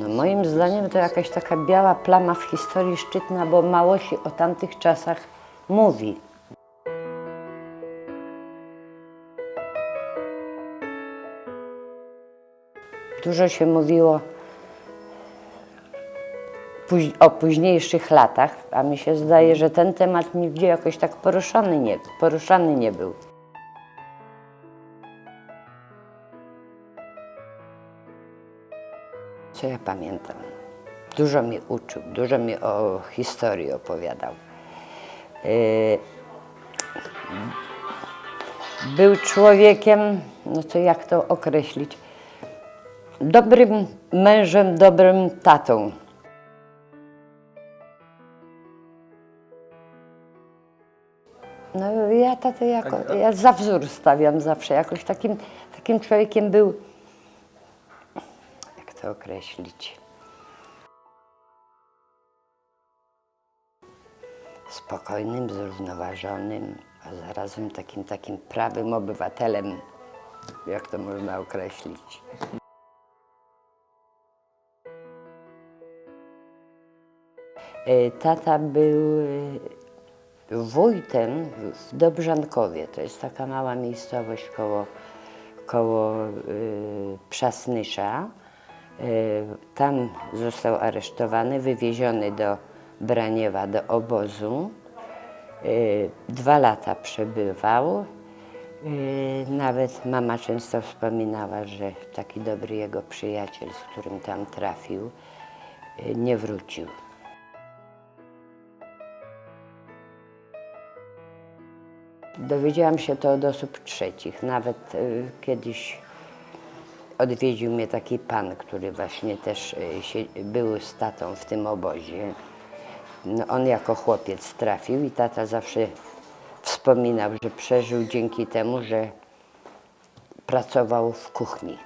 No moim zdaniem to jakaś taka biała plama w historii Szczytna, bo mało się o tamtych czasach mówi. Dużo się mówiło o późniejszych latach, a mi się zdaje, że ten temat nigdzie jakoś tak poruszany nie, poruszany nie był. Co ja pamiętam? Dużo mi uczył, dużo mi o historii opowiadał. Yy, Był człowiekiem, no to jak to określić? Dobrym mężem, dobrym tatą. No ja tatę jako, ja za wzór stawiam zawsze, jakoś takim, takim człowiekiem był, to określić? Spokojnym, zrównoważonym, a zarazem takim, takim prawym obywatelem, jak to można określić. Y, Tata był y, wójtem w Dobrzankowie. To jest taka mała miejscowość koło, koło y, Przasnysza. Y, tam został aresztowany, wywieziony do Braniewa, do obozu. Y, dwa lata przebywał. Y, Nawet mama często wspominała, że taki dobry jego przyjaciel, z którym tam trafił, nie wrócił. Dowiedziałam się to od osób trzecich. Nawet kiedyś odwiedził mnie taki pan, który właśnie też y, się, był z tatą w tym obozie. No, on jako chłopiec trafił i tata zawsze wspominał, że przeżył dzięki temu, że pracował w kuchni.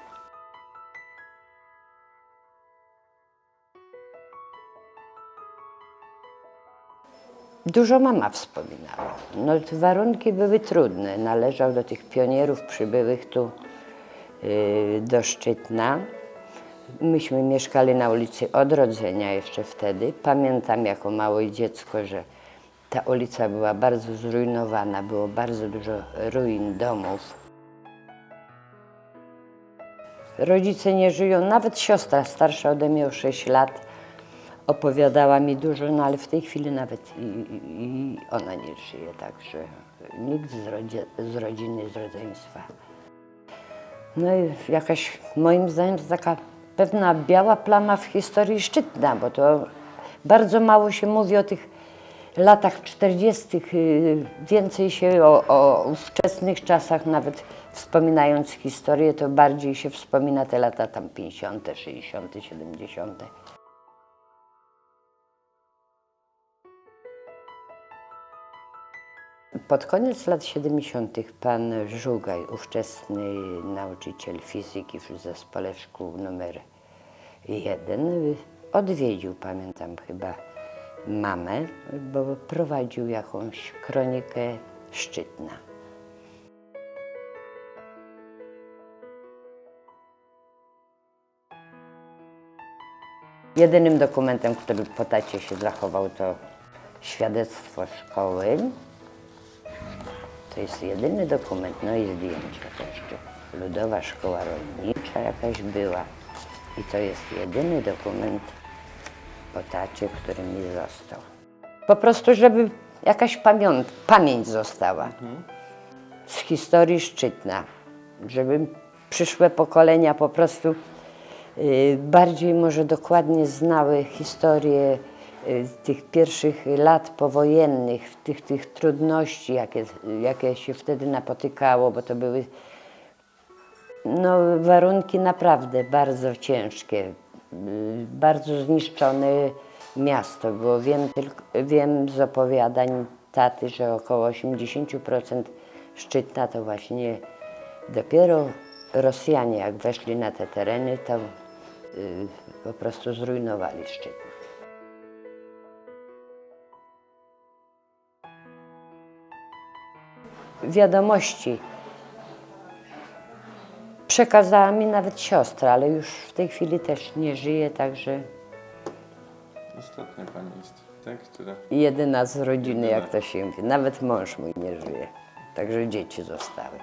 Dużo mama wspominała. No, warunki były trudne. Należał do tych pionierów przybyłych tu yy, do Szczytna. Myśmy mieszkali na ulicy Odrodzenia jeszcze wtedy. Pamiętam jako małe dziecko, że ta ulica była bardzo zrujnowana, było bardzo dużo ruin domów. Rodzice nie żyją, nawet siostra starsza ode mnie o 6 lat opowiadała mi dużo, no ale w tej chwili nawet i, i, ona nie żyje, także nikt z, rodzie, z rodziny, z rodzeństwa. No i jakaś, moim zdaniem, taka pewna biała plama w historii Szczytna, bo to bardzo mało się mówi o tych latach 40., y, więcej się o, o ówczesnych czasach, nawet wspominając historię, to bardziej się wspomina te lata tam 50., 60., 70. Pod koniec lat 70. pan Żugaj, ówczesny nauczyciel fizyki w zespole szkół numer jeden, odwiedził, pamiętam chyba, mamę, bo prowadził jakąś kronikę szczytna. Jedynym dokumentem, który po tacie się zachował, to świadectwo szkoły. To jest jedyny dokument, no i zdjęcia tu. Ludowa Szkoła Rolnicza jakaś była. I to jest jedyny dokument po tacie, który mi został. Po prostu, żeby jakaś pamiąt, pamięć została z historii Szczytna, żeby przyszłe pokolenia po prostu y, bardziej może dokładnie znały historię tych pierwszych lat powojennych, tych, tych trudności, jakie, jakie się wtedy napotykało, bo to były no, warunki naprawdę bardzo ciężkie, y, bardzo zniszczone miasto było. Wiem, tylko, wiem z opowiadań taty, że około 80% Szczytna to właśnie dopiero Rosjanie, jak weszli na te tereny, to y, po prostu zrujnowali Szczytno. Wiadomości przekazała mi nawet siostra, ale już w tej chwili też nie żyje, także Ostatnia pani jest, tak? Która... jedyna z rodziny, jak to się mówi. Nawet mąż mój nie żyje, także dzieci zostały.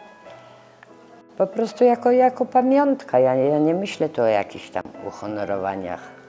Po prostu jako, jako pamiątka. Ja, ja nie myślę tu o jakichś tam uhonorowaniach.